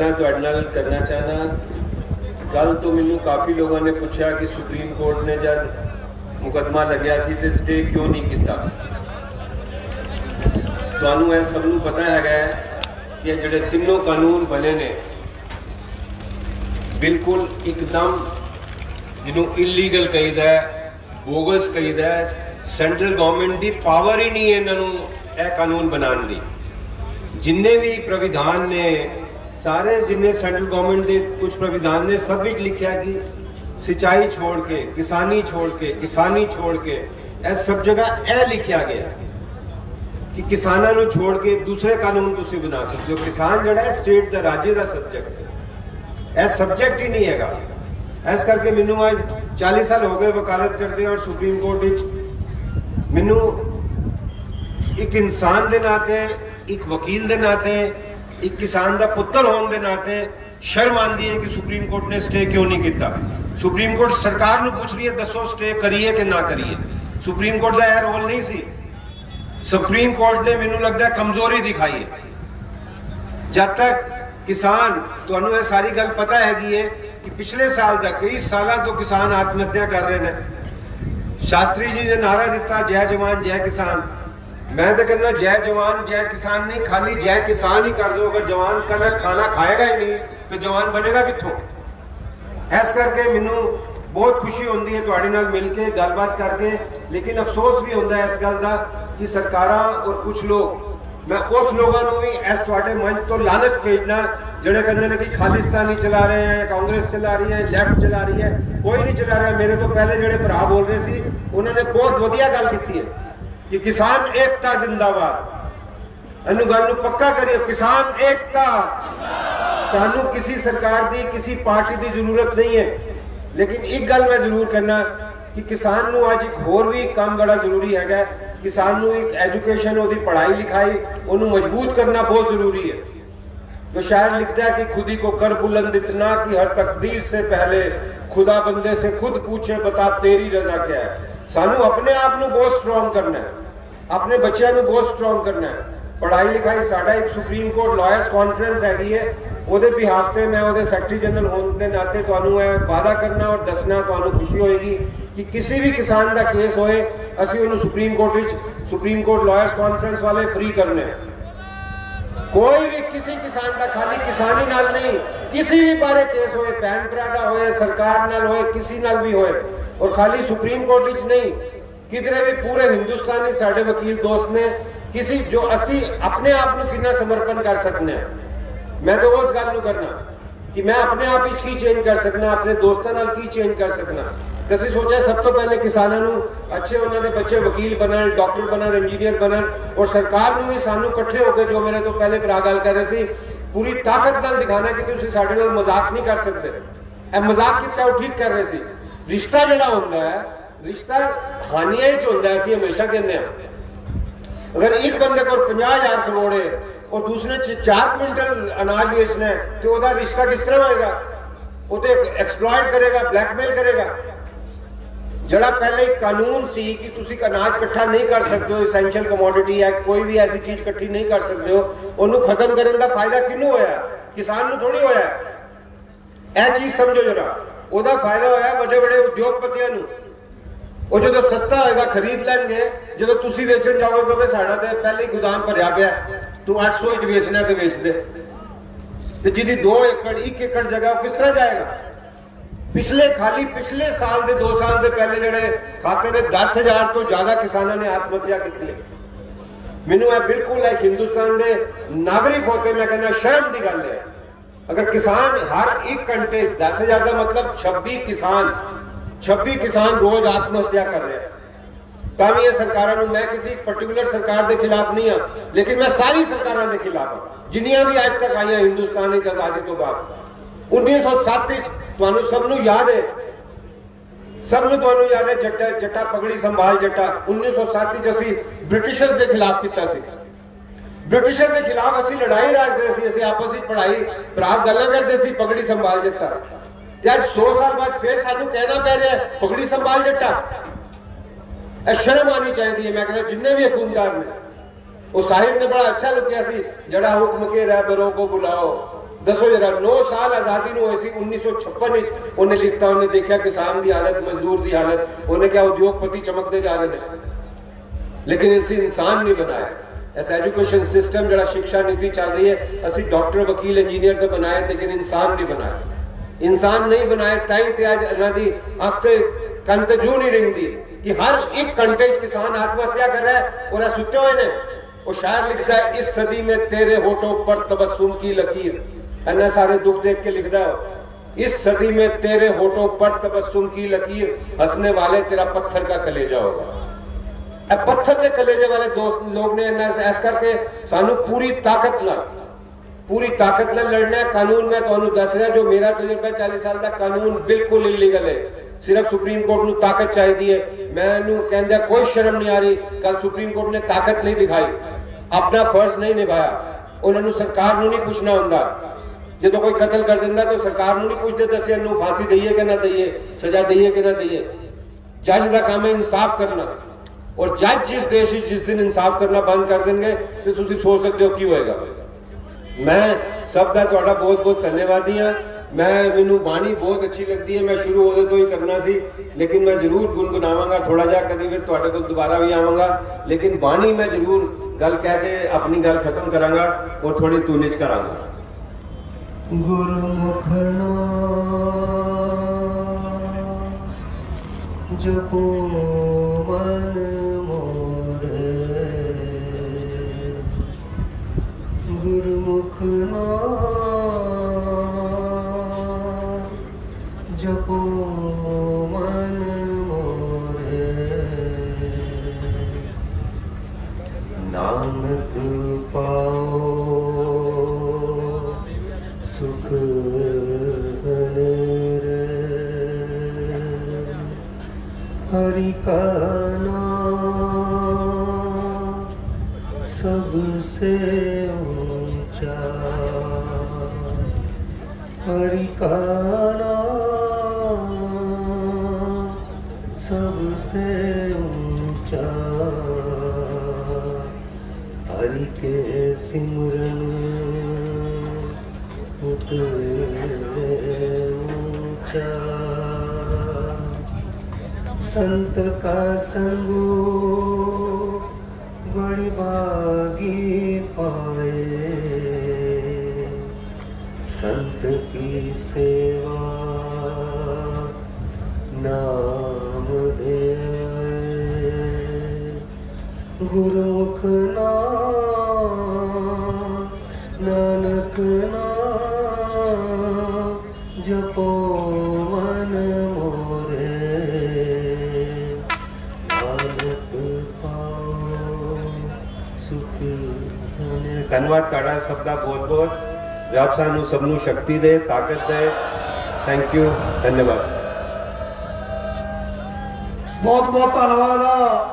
ਮੈਂ ਤੁਹਾਡੇ ਨਾਲ ਕਰਨਾ ਚਾਹਨਾ ਕੱਲ ਤੋਂ ਮੈਨੂੰ ਕਾਫੀ ਲੋਕਾਂ ਨੇ ਪੁੱਛਿਆ ਕਿ ਸੁਪਰੀਮ ਕੋਰਟ ਨੇ ਜਦ ਮੁਕੱਦਮਾ ਲੱਗਿਆ ਸੀ ਤੇ ਸਟੇ ਕਿਉਂ ਨਹੀਂ ਕੀਤਾ। ਤੁਹਾਨੂੰ ਇਹ ਸਭ ਨੂੰ ਪਤਾ ਹੈਗਾ ਕਿ ਜਿਹੜੇ ਤਿੰਨੋਂ ਕਾਨੂੰਨ ਬਣੇ ਨੇ, ਬਿਲਕੁਲ ਇੱਕਦਮ ਜਿਹਨੂੰ ਇਲੀਗਲ ਕਹੀਦਾ ਹੈ, ਬੋਗਸ ਕਹੀਦਾ ਹੈ ਸੈਂਟਰਲ ਗਵਰਨਮੈਂਟ ਦੀ ਪਾਵਰ ਹੀ ਨਹੀਂ ਹੈ ਇਹਨਾਂ ਨੂੰ ਇਹ ਕਾਨੂੰਨ ਬਣਾਉਣ ਦੀ। ਜਿੰਨੇ ਵੀ ਪ੍ਰਵਿਧਾਨ ਨੇ ਸਾਰੇ ਜਿੰਨੇ ਸੈਂਟਰਲ ਗਵਰਨਮੈਂਟ ਦੇ ਕੁਝ ਪ੍ਰਵਿਧਾਨ ਨੇ, ਸਭ ਵਿੱਚ ਲਿਖਿਆ ਕਿ ਸਿੰਚਾਈ ਛੋੜ ਕੇ, ਕਿਸਾਨੀ ਛੋੜ ਕੇ, ਕਿਸਾਨੀ ਛੋੜ ਕੇ, ਇਹ ਸਭ ਜਗ੍ਹਾ ਇਹ ਲਿਖਿਆ ਗਿਆ ਕਿ ਕਿਸਾਨਾਂ ਨੂੰ ਛੋੜ ਕੇ ਦੂਸਰੇ ਕਾਨੂੰਨ ਤੁਸੀਂ ਬਣਾ ਸਕਦੇ ਹੋ। ਕਿਸਾਨ ਜਿਹੜਾ ਹੈ, ਸਟੇਟ ਦਾ, ਰਾਜ ਦਾ ਸਬਜੈਕਟ ਹੈ। ਇਹ ਸਬਜੈਕਟ ਹੀ ਨਹੀਂ ਹੈਗਾ। ਇਸ ਕਰਕੇ ਮੈਨੂੰ ਅੱਜ 40 ਸਾਲ ਹੋ ਗਏ ਵਕਾਲਤ ਕਰਦੇ ਔਰ ਸੁਪਰੀਮ ਕੋਰਟ ਵਿੱਚ। ਮੈਨੂੰ ਇੱਕ ਇਨਸਾਨ ਦੇ ਨਾਤੇ ਇੱਕ ਵਕੀਲ ਦੇ ਨਾਤੇ ਇੱਕ ਕਿਸਾਨ ਦਾ ਪੁੱਤਰ ਹੋਣ ਦੇ ਨਾਤੇ ਸ਼ਰਮ ਆਉਂਦੀ ਹੈ ਕਿ ਸੁਪਰੀਮ ਕੋਰਟ ਨੇ ਸਟੇ ਕਿਉਂ ਨਹੀਂ ਕੀਤਾ। ਸੁਪਰੀਮ ਕੋਰਟ ਸਰਕਾਰ ਨੂੰ ਪੁੱਛ ਰਹੀ ਹੈ, ਦੱਸੋ ਸਟੇ ਕਰੀਏ ਕਿ ਨਾ ਕਰੀਏ। ਸੁਪਰੀਮ ਕੋਰਟ ਦਾ ਇਹ ਰੋਲ ਨਹੀਂ ਸੀ। ਸੁਪਰੀਮ ਕੋਰਟ ਨੇ ਮੈਨੂੰ ਲੱਗਦਾ ਕਮਜ਼ੋਰੀ ਦਿਖਾਈ ਹੈ। ਜਦ ਤੱਕ ਕਿਸਾਨ, ਤੁਹਾਨੂੰ ਇਹ ਸਾਰੀ ਗੱਲ ਪਤਾ ਹੈਗੀ ਹੈ ਕਿ ਪਿਛਲੇ ਸਾਲ ਦਾ, ਕਈ ਸਾਲਾਂ ਤੋਂ ਕਿਸਾਨ ਆਤਮ ਹੱਤਿਆ ਕਰ ਰਹੇ ਨੇ। ਸ਼ਾਸਤਰੀ ਜੀ ਨੇ ਨਾਰਾ ਦਿੱਤਾ, ਜੈ ਜਵਾਨ, ਜੈ ਕਿਸਾਨ। ਮੈਂ ਤਾਂ ਕਹਿੰਦਾ ਜੈ ਜਵਾਨ, ਜੈ ਕਿਸਾਨ ਨਹੀਂ, ਖਾਲੀ ਜੈ ਕਿਸਾਨ ਹੀ ਕਰ ਦਿਓ। ਅਗਰ ਜਵਾਨ ਕੱਲ ਖਾਣਾ ਖਾਏਗਾ ਹੀ ਨਹੀਂ, ਤਾਂ ਜਵਾਨ ਬਣੇਗਾ ਕਿੱਥੋਂ? ਇਸ ਕਰਕੇ ਮੈਨੂੰ ਬਹੁਤ ਖੁਸ਼ੀ ਹੁੰਦੀ ਹੈ ਤੁਹਾਡੇ ਨਾਲ ਮਿਲ ਕੇ, ਗੱਲਬਾਤ ਕਰਕੇ। ਲੇਕਿਨ ਅਫਸੋਸ ਵੀ ਹੁੰਦਾ ਹੈ ਇਸ ਗੱਲ ਦਾ ਕਿ ਸਰਕਾਰਾਂ ਔਰ ਕੁਝ ਲੋਕ, ਮੈਂ ਉਸ ਲੋਕਾਂ ਨੂੰ ਵੀ ਇਸ ਤੁਹਾਡੇ ਮੰਚ ਤੋਂ ਲਾਲਚ ਭੇਜਣਾ, ਜਿਹੜੇ ਕਹਿੰਦੇ ਨੇ ਕਿ ਖਾਲਿਸਤਾਨੀ ਚਲਾ ਰਹੇ ਹੈ, ਕਾਂਗਰਸ ਚਲਾ ਰਹੀ ਹੈ ਲੈਫਟ ਚਲਾ ਰਹੀ ਹੈ, ਕੋਈ ਨਹੀਂ ਚਲਾ ਰਿਹਾ। ਮੇਰੇ ਤੋਂ ਪਹਿਲੇ ਜਿਹੜੇ ਭਰਾ ਬੋਲ ਰਹੇ ਸੀ, ਉਹਨਾਂ ਨੇ ਬਹੁਤ ਵਧੀਆ ਗੱਲ ਕੀਤੀ ਹੈ। ਕਿ ਕਿਸਾਨ ਏਕਤਾ ਜ਼ਿੰਦਾਬਾਦ। ਇਹਨੂੰ ਗੱਲ ਨੂੰ ਪੱਕਾ ਕਰਿਓ, ਕਿਸਾਨ ਏਕਤਾ। ਸਾਨੂੰ ਕਿਸੇ ਸਰਕਾਰ ਦੀ, ਕਿਸੇ ਪਾਰਟੀ ਦੀ ਜ਼ਰੂਰਤ ਨਹੀਂ ਹੈ। ਲੇਕਿਨ ਇੱਕ ਗੱਲ ਮੈਂ ਜ਼ਰੂਰ ਕਹਿਣਾ ਕਿ ਕਿਸਾਨ ਨੂੰ ਅੱਜ ਇੱਕ ਹੋਰ ਵੀ ਕੰਮ ਬੜਾ ਜ਼ਰੂਰੀ ਹੈਗਾ ਕਿਸਾਨ ਨੂੰ ਇੱਕ ਐਜੂਕੇਸ਼ਨ, ਉਹਦੀ ਪੜ੍ਹਾਈ ਲਿਖਾਈ, ਉਹਨੂੰ ਮਜ਼ਬੂਤ ਕਰਨਾ ਬਹੁਤ ਜ਼ਰੂਰੀ ਹੈ। ਜੋ ਸ਼ਾਇਰ ਲਿਖਦਾ ਹੈ ਕਿ ਖੁਦੀ ਕੋ ਕਰ ਬੁਲੰਦ ਇਤਨਾ ਕਿ ਹਰ ਤਕਦੀਰ ਸੇ ਪਹਿਲੇ ਖੁਦਾ ਬੰਦੇ ਸੇ ਖੁਦ ਪੁੱਛੇ, ਬਤਾ ਤੇਰੀ ਰਜ਼ਾ ਕਿਆ ਹੈ? ਸਾਨੂੰ ਆਪਣੇ ਆਪ ਨੂੰ ਬਹੁਤ ਸਟਰੋਂਗ ਕਰਨਾ ਹੈ। ਆਪਣੇ ਬੱਚਿਆਂ ਨੂੰ ਬਹੁਤ ਸਟਰੋਂਗ ਕਰਨਾ ਹੈ। ਪੜ੍ਹਾਈ ਲਿਖਾਈ ਸਾਡਾ ਇੱਕ ਸੁਪਰੀਮ ਕੋਰਟ ਲਾਇਰਸ ਕਾਨਫਰੰਸ ਹੈਗੀ ਹੈ। ਉਹਦੇ ਬਿਹਾਫ ਤੇ ਮੈਂ ਉਹਦੇ ਸੈਕਟਰੀ ਜਨਰਲ ਹੋਣ ਦੇ ਨਾਤੇ ਤੁਹਾਨੂੰ ਇਹ ਵਾਅਦਾ ਕਰਨਾ ਔਰ ਦੱਸਣਾ ਤੁਹਾਨੂੰ ਖੁਸ਼ੀ ਹੋਏਗੀ ਕਿ ਕਿਸੇ ਵੀ ਕਿਸਾਨ ਦਾ ਕੇਸ ਹੋਏ, ਅਸੀਂ ਉਹਨੂੰ ਸੁਪਰੀਮ ਕੋਰਟ ਵਿੱਚ ਸੁਪਰੀਮ ਕੋਰਟ ਲਾਇਰਸ ਕਾਨਫਰੰਸ ਵਾਲੇ ਫ੍ਰੀ ਕਰਨੇ। ਕੋਈ ਵੀ ਕਿਸੇ ਕਿਸਾਨ ਦਾ ਖਾਲੀ ਕਿਸਾਨੀ ਨਾਲ ਨਹੀਂ। ਕਿਸੇ ਵੀ ਬਾਰੇ ਕੇਸ ਹੋਏ ਭੈਣ ਭਰਾ ਦਾ ਹੋਏ ਸਰਕਾਰ ਨਾਲ ਹੋਏ ਕਿਸੇ ਨਾਲ ਵੀ ਹੋਏ ਔਰ ਖਾਲੀ ਸੁਪਰੀਮ ਕੋਰਟ ਵਿੱਚ ਨਹੀਂ ਕਿਧਰੇ ਵੀ ਪੂਰੇ ਹਿੰਦੁਸਤਾਨ ਸਾਡੇ ਵਕੀਲ ਦੋਸਤ ਨੇ ਕਿਸੇ ਜੋ ਅਸੀਂ ਆਪਣੇ ਆਪ ਨੂੰ ਕਿੰਨਾ ਸਮਰਪਣ ਕਰ ਸਕਨੇ ਹਾਂ ਮੈਂ ਤਾਂ ਉਸ ਗੱਲ ਨੂੰ ਕਰਨਾ ਕਿ ਮੈਂ ਆਪਣੇ ਆਪ ਵਿੱਚ ਕੀ ਚੇਂਜ ਕਰ ਸਕਣਾ ਆਪਣੇ ਦੋਸਤਾਂ ਨਾਲ ਕੀ ਚੇਂਜ ਕਰ ਸਕਣਾ ਤੇ ਅਸੀਂ ਸੋਚਿਆ ਸਭ ਤੋਂ ਪਹਿਲੇ ਕਿਸਾਨਾਂ ਨੂੰ ਅੱਛੇ ਉਹਨਾਂ ਦੇ ਬੱਚੇ ਵਕੀਲ ਬਣਨ ਡਾਕਟਰ ਬਣਨ ਇੰਜੀਨੀਅਰ ਬਣਨ ਔਰ ਸਰਕਾਰ ਨੂੰ ਵੀ ਸਾਨੂੰ ਇਕੱਠੇ ਹੋ ਕੇ ਜੋ ਮੇਰੇ ਤੋਂ ਪਹਿਲੇ ਭਰਾ ਗੱਲ ਕਰ ਰਹੇ ਸੀ ਪੂਰੀ ਤਾਕਤ ਨਾਲ ਦਿਖਾਣਾ ਕਿ ਤੁਸੀਂ ਸਾਡੇ ਨਾਲ ਮਜ਼ਾਕ ਨਹੀਂ ਕਰ ਸਕਦੇ। ਇਹ ਮਜ਼ਾਕ ਕੀਤਾ ਉਹ ਠੀਕ ਕਰ ਰਹੇ ਸੀ? ਰਿਸ਼ਤਾ ਜਿਹੜਾ ਹੁੰਦਾ ਹੈ, ਰਿਸ਼ਤਾ ਹਾਨੀਆਂ ਵਿੱਚ ਹੁੰਦਾ ਸੀ ਹਮੇਸ਼ਾ ਕਹਿੰਦੇ ਆ ਅਗਰ ਇੱਕ ਬੰਦੇ ਕੋਲ 50000 ਕਰੋੜ ਹੈ, ਔਰ ਦੂਸਰੇ 4 ਕੁਇੰਟਲ ਅਨਾਜ ਵੇਚਣਾ ਹੈ, ਤੇ ਉਹਦਾ ਰਿਸ਼ਤਾ ਕਿਸ ਤਰ੍ਹਾਂ ਹੋਏਗਾ? ਉਹ ਤੇ ਐਕਸਪਲੋਇਟ ਕਰੇਗਾ ਬਲੈਕਮੇਲ ਕਰੇਗਾ। ਜਿਹੜਾ ਪਹਿਲੇ ਕਾਨੂੰਨ ਸੀ ਕਿ ਤੁਸੀਂ ਅਨਾਜ ਇਕੱਠਾ ਨਹੀਂ ਕਰ ਸਕਦੇ ਹੋ ਐਸੈਂਸ਼ੀਅਲ ਕਮੋਡਿਟੀ ਹੈ, ਕੋਈ ਵੀ ਐਸੀ ਚੀਜ਼ ਇਕੱਠੀ ਨਹੀਂ ਕਰ ਸਕਦੇ ਹੋ, ਉਹਨੂੰ ਖਤਮ ਕਰਨ ਦਾ ਫਾਇਦਾ ਕਿਹਨੂੰ ਹੋਇਆ? ਕਿਸਾਨ ਨੂੰ ਥੋੜੀ ਹੋਇਆ। ਇਹ ਚੀਜ਼ ਸਮਝੋ ਜਰਾ, ਉਹਦਾ ਫਾਇਦਾ ਹੋਇਆ ਵੱਡੇ ਵੱਡੇ ਉਦਯੋਗਪਤੀਆਂ ਨੂੰ। ਉਹ ਜਦੋਂ ਸਸਤਾ ਹੋਏਗਾ, ਖਰੀਦ ਲੈਣਗੇ, ਜਦੋਂ ਤੁਸੀਂ ਵੇਚਣ ਜਾਓਗੇ ਕਿਉਂਕਿ ਸਾਡਾ ਤੇ ਪਹਿਲੇ ਹੀ ਗੋਦਾਮ ਭਰਿਆ ਪਿਆ। ਤੂੰ 800 ਵਿੱਚ ਵੇਚਣਾ ਤੇ ਵੇਚ ਦੇ। ਤੇ ਜਿਹਦੀ 2 ਏਕੜ 1 ਏਕੜ ਜਗ੍ਹਾ ਉਹ ਕਿਸ ਤਰ੍ਹਾਂ ਜਾਏਗਾ? ਪਿਛਲੇ ਖਾਲੀ ਪਿਛਲੇ ਸਾਲ ਦੇ 2 ਸਾਲ ਦੇ ਪਹਿਲੇ ਜਿਹੜੇ ਖਾਤੇ ਨੇ 10000 ਤੋਂ ਜ਼ਿਆਦਾ ਕਿਸਾਨਾਂ ਨੇ ਆਤਮ ਹੱਤਿਆ ਕੀਤੀ ਹੈ ਮੈਨੂੰ ਇਹ ਬਿਲਕੁਲ ਇੱਕ ਹਿੰਦੁਸਤਾਨ ਦੇ ਨਾਗਰਿਕ ਹੋਤੇ ਮੈਂ ਕਹਿੰਦਾ ਸ਼ਰਮ ਦੀ ਗੱਲ ਹੈ ਅਗਰ ਕਿਸਾਨ ਹਰ 1 ਘੰਟੇ 10000 ਦਾ ਮਤਲਬ 26 ਕਿਸਾਨ 26 ਕਿਸਾਨ ਰੋਜ਼ ਆਤਮ ਹੱਤਿਆ ਕਰ ਰਹੇ ਆ ਤਾਂ ਵੀ ਇਹ ਸਰਕਾਰਾਂ ਨੂੰ ਮੈਂ ਕਿਸੇ ਪਾਰਟਿਕੂਲਰ ਸਰਕਾਰ ਦੇ ਖਿਲਾਫ ਨਹੀਂ ਆ ਲੇਕਿਨ ਮੈਂ ਸਾਰੀ ਸਰਕਾਰਾਂ ਦੇ ਖਿਲਾਫ ਆ ਜਿੰਨੀਆਂ ਵੀ ਅੱਜ ਤੱਕ ਆਈਆਂ ਹਿੰਦੁਸਤਾਨ ਵਿੱਚ ਆਜ਼ਾਦੀ ਤੋਂ ਬਾਅਦ 1907 ਵਿੱਚ ਤੁਹਾਨੂੰ ਸਭ ਨੂੰ ਯਾਦ ਹੈ। ਸਭ ਨੂੰ ਤੁਹਾਨੂੰ ਯਾਦ ਹੈ ਜੱਟਾ ਜੱਟਾ ਪਗੜੀ ਸੰਭਾਲ ਜੱਟਾ। 1907 ਵਿੱਚ ਅਸੀਂ ਬ੍ਰਿਟਿਸ਼ਰਸ ਦੇ ਖਿਲਾਫ ਕੀਤਾ ਸੀ। ਬ੍ਰਿਟਿਸ਼ਰ ਦੇ ਖਿਲਾਫ ਅਸੀਂ ਲੜਾਈ ਲੜਦੇ ਸੀ, ਅਸੀਂ ਆਪਸ ਵਿੱਚ ਪੜਾਈ ਭਰਾ ਗੱਲਾਂ ਕਰਦੇ ਸੀ, ਪਗੜੀ ਸੰਭਾਲ ਜੱਟਾ। ਤੇ ਅੱਜ 100 ਸਾਲ ਬਾਅਦ ਫਿਰ ਸਾਨੂੰ ਕਹਿਣਾ ਪੈ ਰਿਹਾ ਪਗੜੀ ਸੰਭਾਲ ਜੱਟਾ। ਇਹ ਸ਼ਰਮ ਆਣੀ ਚਾਹੀਦੀ ਹੈ। ਮੈਂ ਕਹਿੰਦਾ ਜਿੰਨੇ ਵੀ ਹਕੂਮਦਾਰ ਨੇ, ਉਹ ਸਾਹਿਬ ਨੇ ਬੜਾ ਅੱਛਾ ਲੱਗਿਆ ਸੀ, ਜਿਹੜਾ ਹੁਕਮ ਕੇ ਰਹਿਬਰੋਂ ਕੋ ਬੁਲਾਓ। ਦੱਸੋ ਜਰਾ 9 ਸਾਲ ਆਜ਼ਾਦੀ ਨੂੰ ਹੋਏ ਸੀ 1956 ਵਿੱਚ ਉਹਨੇ ਲਿਖਤਾ, ਉਹਨੇ ਦੇਖਿਆ ਕਿਸਾਨ ਦੀ ਹਾਲਤ, ਮਜ਼ਦੂਰ ਦੀ ਹਾਲਤ, ਉਹਨੇ ਕਿਹਾ ਉਦਯੋਗਪਤੀ ਚਮਕਦੇ ਜਾ ਰਹੇ ਨੇ। ਲੇਕਿਨ ਇਸ ਇਨਸਾਨ ਨਹੀਂ ਬਣਾਇਆ। ਐਸ ਐਜੂਕੇਸ਼ਨ ਸਿਸਟਮ, ਜਿਹੜਾ ਸਿੱਖਿਆ ਨੀਤੀ ਚੱਲ ਰਹੀ ਹੈ, ਅਸੀਂ ਡਾਕਟਰ, ਵਕੀਲ, ਇੰਜੀਨੀਅਰ ਤਾਂ ਬਣਾਏ ਲੇਕਿਨ ਇਨਸਾਨ ਨਹੀਂ ਬਣਾਇਆ। ਇਨਸਾਨ ਨਹੀਂ ਬਣਾਏ ਤਾਂ ਹੀ ਤੇ ਅੱਜ ਇਹਨਾਂ ਦੀ ਅੱਖ ਤੇ ਕੰਨ ਤੇ ਜੂ ਨਹੀਂ ਰਹਿੰਦੀ ਕਿ ਹਰ ਇੱਕ ਘੰਟੇ 'ਚ ਕਿਸਾਨ ਆਤਮ ਹੱਤਿਆ ਕਰ ਰਿਹਾ ਹੈ ਔਰ ਸੁੱਤੇ ਹੋਏ ਨੇ। ਉਹ ਸ਼ਾਇਰ ਲਿਖਦਾ ਹੈ, ਇਸ ਸਦੀ ਮੇ ਤੇਰੇ ਹੋਟੋਂ ਪਰ ਤਬਸਮ ਕੀ ਲਕੀਰ। ਇੰਨਾ ਸਾਰੇ ਦੁੱਖ ਦੇਖ ਕੇ ਲਿਖਦਾ ਹੈ इस सदी में तेरे होठों पर तबस्सुम की लकीर हंसने वाले तेरा पत्थर का कलेजा होगा ਇਹ ਪੱਥਰ ਦੇ ਕਲੇਜੇ ਵਾਲੇ ਦੋਸਤ ਲੋਕ ਨੇ ਇਹਨਾਂ ਐਸ ਕਰਕੇ ਸਾਨੂੰ ਪੂਰੀ ਤਾਕਤ ਨਾਲ ਪੂਰੀ ਤਾਕਤ ਨਾਲ ਲੜਨਾ ਹੈ ਕਾਨੂੰਨ ਮੈਂ ਤੁਹਾਨੂੰ ਦੱਸ ਰਿਹਾ ਜੋ ਮੇਰਾ ਤਜਰਬਾ 40 ਸਾਲ ਦਾ ਕਾਨੂੰਨ ਬਿਲਕੁਲ ਇਲੀਗਲ ਹੈ ਸਿਰਫ ਸੁਪਰੀਮ ਕੋਰਟ ਨੂੰ ਤਾਕਤ ਚਾਹੀਦੀ ਹੈ ਮੈਨੂੰ ਕਹਿੰਦਾ ਕੋਈ ਸ਼ਰਮ ਨਹੀਂ ਆ ਰਹੀ ਕੱਲ ਸੁਪਰੀਮ ਕੋਰਟ ਨੇ ਤਾਕਤ ਨਹੀਂ ਦਿਖਾਈ ਆਪਣਾ ਫਰਜ਼ ਨਹੀਂ ਨਿਭਾਇਆ ਉਹਨਾਂ ਨੂੰ ਸਰਕਾਰ ਨੂੰ ਨਹੀਂ ਪੁੱਛਣਾ ਹੁੰਦਾ ਜਦੋਂ ਕੋਈ ਕਤਲ ਕਰ ਦਿੰਦਾ ਤਾਂ ਸਰਕਾਰ ਨੂੰ ਨਹੀਂ ਪੁੱਛਦੇ ਦੱਸਿਆ ਨੂੰ ਫਾਂਸੀ ਦਈਏ ਕਿ ਨਾ ਦਈਏ, ਸਜ਼ਾ ਦਈਏ ਕਿ ਨਾ ਦਈਏ। ਜੱਜ ਦਾ ਕੰਮ ਹੈ ਇਨਸਾਫ ਕਰਨਾ। ਔਰ ਜੱਜ ਜਿਸ ਦੇਸ਼ ਵਿੱਚ ਜਿਸ ਦਿਨ ਇਨਸਾਫ ਕਰਨਾ ਬੰਦ ਕਰ ਦੇਣਗੇ, ਤੇ ਤੁਸੀਂ ਸੋਚ ਸਕਦੇ ਹੋ ਕੀ ਹੋਏਗਾ। ਮੈਂ ਸਭ ਦਾ ਤੁਹਾਡਾ ਬਹੁਤ ਬਹੁਤ ਧੰਨਵਾਦੀ ਹਾਂ। ਮੈਂ, ਮੈਨੂੰ ਬਾਣੀ ਬਹੁਤ ਅੱਛੀ ਲੱਗਦੀ ਹੈ। ਮੈਂ ਸ਼ੁਰੂ ਉਹਦੇ ਤੋਂ ਹੀ ਕਰਨਾ ਸੀ, ਲੇਕਿਨ ਮੈਂ ਜ਼ਰੂਰ ਗੁੰਗੁਣਾਵਾਂਗਾ ਥੋੜਾ ਜਿਹਾ, ਕਦੀ ਫਿਰ ਤੁਹਾਡੇ ਕੋਲ ਦੁਬਾਰਾ ਵੀ ਆਵਾਂਗਾ। ਲੇਕਿਨ ਬਾਣੀ ਮੈਂ ਜ਼ਰੂਰ ਗੱਲ ਕਹਿ ਕੇ ਆਪਣੀ ਗੱਲ ਖਤਮ ਕਰਾਂਗਾ ਔਰ ਥੋੜੀ ਤੂਨਿਜ ਕਰਾਂਗਾ। ਗੁਰਮੁਖ ਨਾਮ ਜਪੋ ਮਨ ਮੋਰੇ। ਗੁਰਮੁਖ ਨਾਮ ਜਪੋ ਮਨ ਮੋਰੇ। ਨਾਨਕ ਪਾਓ ਸੁਖ ਬਨੇ ਰੇ ਹਰੀ ਕਾ ਨਾਮ ਸਭ ਸੇ ਉੱਚਾ। ਹਰੀ ਕਾ ਨਾਮ ਸਭ ਸੇ ਉੱਚਾ। ਹਰੀ ਕੇ ਸਿਮਰਨ ਬਹੁਤ ਉੱਚਾ ਸੰਤ ਕਾ ਸੰਗੋ ਬੜੀ ਬਾਗੀ ਪਾਏ ਸੰਤ ਕੀ ਸੇਵਾ ਨਾਮ ਦੇ ਗੁਰਮੁਖ ਨਾਮ ਧੰਨਵਾਦ ਤੁਹਾਡਾ ਸਭ ਦਾ ਬਹੁਤ ਬਹੁਤ। ਰੱਬ ਸਾਨੂੰ ਸਭ ਨੂੰ ਸ਼ਕਤੀ ਦੇ, ਤਾਕਤ ਦੇ। ਥੈਂਕ ਯੂ ਧੰਨਵਾਦ। ਬਹੁਤ ਬਹੁਤ ਧੰਨਵਾਦ।